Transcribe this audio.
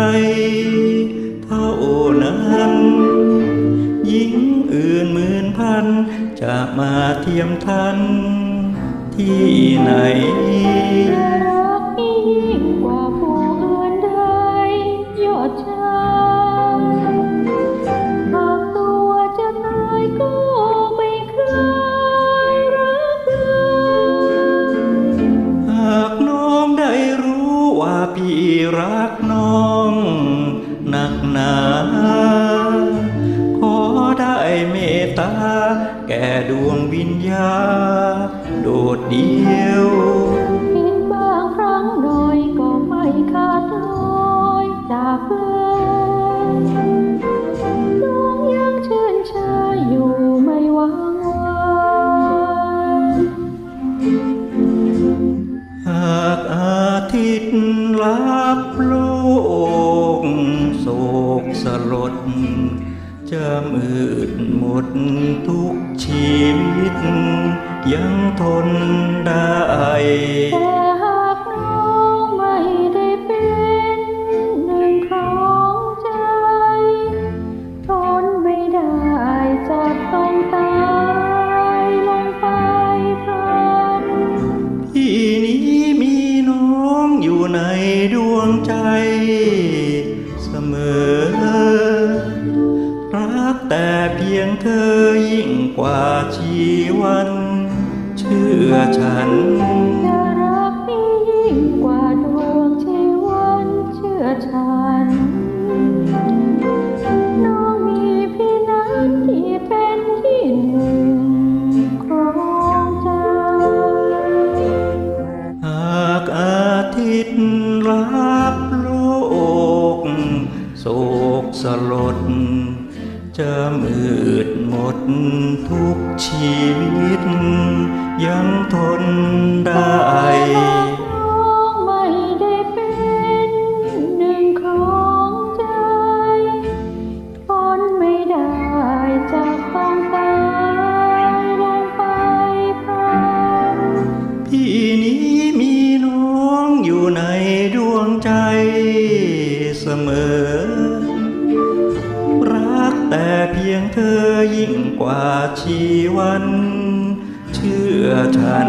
ใจเท่านั้น หญิงอื่นหมื่นพัน จะมาเทียมทันที่ไหน น้องหนักหนา ขอได้เมตตา แก่ดวงวิญญาณโดดเดียวเห็นบางครั้งหน่อยก็ไม่ขาดลอยจากเลยน้องยังเชิญชายอยู่ไม่วางวานหากอาทิตย์ลับโลกโศ กสลด จะมืดหมดทุกชีวิต ยังทนได้แต่หากน้องไม่ได้เป็นหนึ่งของใจ ทนไม่ได้จะต้องตายลงไปพร้อมที่นี้มีน้องอยู่ในดวงใจ กแต่เพียงเธอยิ่งกว่าชีวัน เชื่อฉันจะรักนี้ยิ่งกว่าดวงชีวันเชื่อฉัน น้องมีพี่นั้นที่เป็นที่หนึ่งของใจ หากอาทิตย์รับโลกโศกสลด จะมืดหมดทุกชีวิต ยังทนได้น้องไม่ได้เป็นหนึ่งของใจทนไม่ได้จะต้องตายลงไปพร้อมพี่นี้มีน้องอยู่ในดวงใจเสมอ ยิ่งกว่าชีวัน เชื่อฉัน